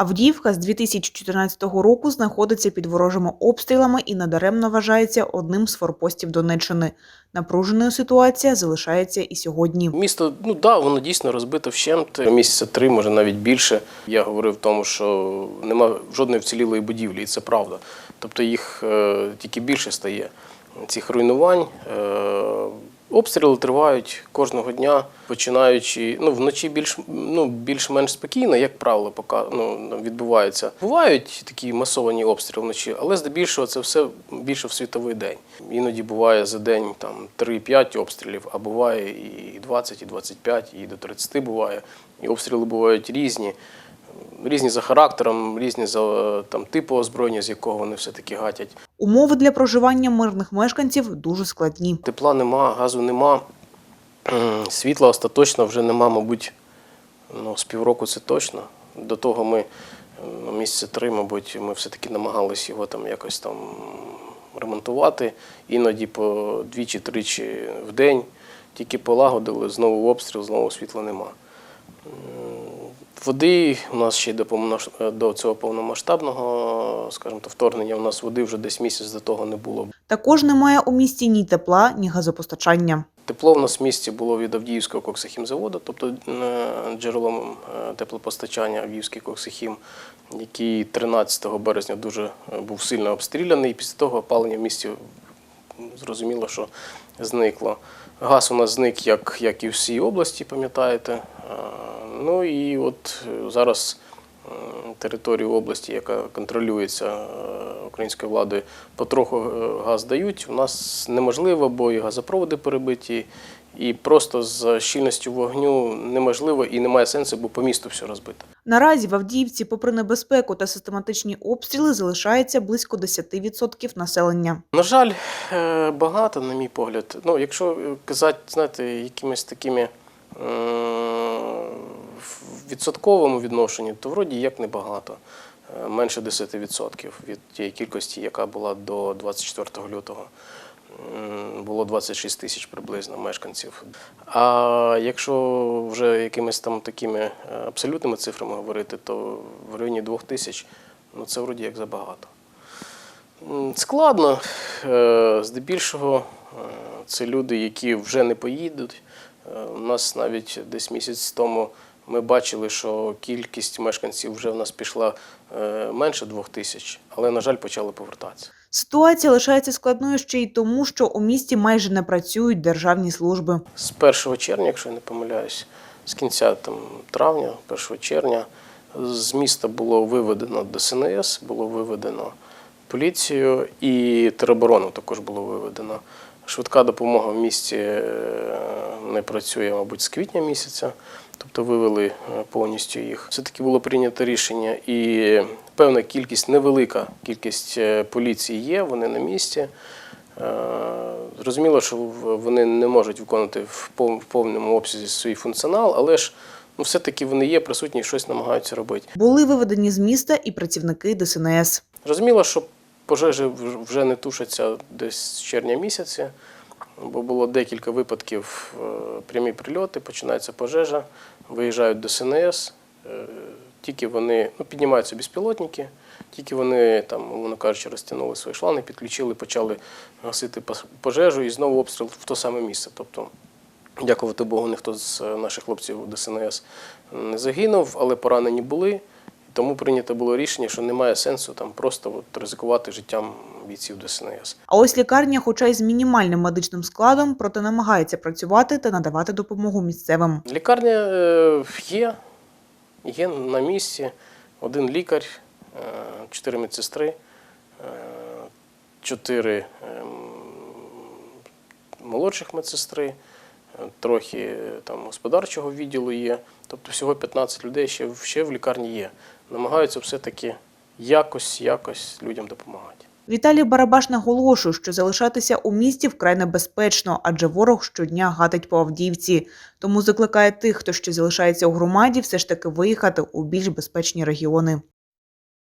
Авдіївка з 2014 року знаходиться під ворожими обстрілами і надаремно вважається одним з форпостів Донеччини. Напруженою ситуація залишається і сьогодні. Місто, ну да, воно дійсно розбито вщент. Місяця три, може навіть більше. Я говорив в тому, що нема жодної вцілілої будівлі, і це правда. Тобто їх е, тільки більше стає цих руйнувань. Е, обстріли тривають кожного дня, починаючи ну, вночі більш, ну, більш-менш спокійно, як правило, пока, ну, відбувається. Бувають такі масовані обстріли вночі, але здебільшого це все більше в світовий день. Іноді буває за день там 3-5 обстрілів, а буває і 20, і 25, і до 30 буває. І обстріли бувають різні. Різні за характером, різні за там, типу озброєння, з якого вони все-таки гатять. Умови для проживання мирних мешканців дуже складні. Тепла нема, газу нема, світла остаточно вже нема, мабуть, ну, з півроку це точно. До того ми ну, місяця три, мабуть, ми все-таки намагалися його там якось там ремонтувати. Іноді по двічі-тричі в день. Тільки полагодили, знову обстріл, знову світла нема. Води у нас ще до, цього повномасштабного, скажімо, то, вторгнення у нас води вже десь місяць до того не було. Також немає у місті ні тепла, ні газопостачання. Тепло в нас в місті було від Авдіївського коксахімзаводу, тобто е, джерелом е, теплопостачання Авдіївський коксахім, який 13 березня дуже е, був сильно обстріляний. І після того опалення в місті зрозуміло, що зникло. Газ у нас зник, як, як і в всій області, пам'ятаєте. Ну і от е, зараз е, територію області, яка контролюється е, українською владою, потроху газ дають. У нас неможливо, бо і газопроводи перебиті, і просто з щільністю вогню неможливо і немає сенсу, бо по місту все розбито. Наразі в Авдіївці, попри небезпеку та систематичні обстріли, залишається близько 10% населення. На жаль, багато, на мій погляд. Ну, якщо казати, знаєте, якимись такими в відсотковому відношенні, то вроді як небагато. Е, Менше 10% від тієї кількості, яка була до 24 лютого. Було 26 тисяч приблизно мешканців. А якщо вже якимись там такими е, абсолютними цифрами говорити, то в районі 2 тисяч ну це вроді як забагато. Складно. Е, Здебільшого е, це люди, які вже не поїдуть. Е, У нас навіть десь місяць тому ми бачили, що кількість мешканців вже в нас пішла е, менше двох тисяч, але, на жаль, почали повертатися. Ситуація лишається складною ще й тому, що у місті майже не працюють державні служби. З 1 червня, якщо я не помиляюсь, з кінця там, травня, 1 червня, з міста було виведено ДСНС, було виведено поліцію і тероборону також було виведено. Швидка допомога в місті е, не працює, мабуть, з квітня місяця, тобто вивели е, повністю їх. Все-таки було прийнято рішення, і певна кількість, невелика кількість е, поліції є, вони на місці. Е, Зрозуміло, що вони не можуть виконувати в повному обсязі свій функціонал, але ж ну, все-таки вони є присутні і щось намагаються робити. Були виведені з міста і працівники ДСНС. Зрозуміло, що пожежі вже не тушаться десь з червня місяця, бо було декілька випадків е, прямі прильоти, починається пожежа, виїжджають до СНС, е, тільки вони ну, піднімаються безпілотники, тільки вони там, умовно кажучи, розтягнули свої шланги, підключили, почали гасити пожежу і знову обстріл в то саме місце. Тобто, дякувати Богу, ніхто з е, наших хлопців ДСНС не загинув, але поранені були. Тому прийнято було рішення, що немає сенсу там просто от ризикувати життям бійців ДСНС. А ось лікарня, хоча й з мінімальним медичним складом, проте намагається працювати та надавати допомогу місцевим. Лікарня е, є, є на місці. Один лікар, е, чотири медсестри, е, чотири ем, молодших медсестри, трохи там господарчого відділу є. Тобто всього 15 людей ще, ще в лікарні є. Намагаються все-таки якось, якось людям допомагати. Віталій Барабаш наголошує, що залишатися у місті вкрай небезпечно, адже ворог щодня гатить по Авдіївці. Тому закликає тих, хто ще залишається у громаді, все ж таки виїхати у більш безпечні регіони.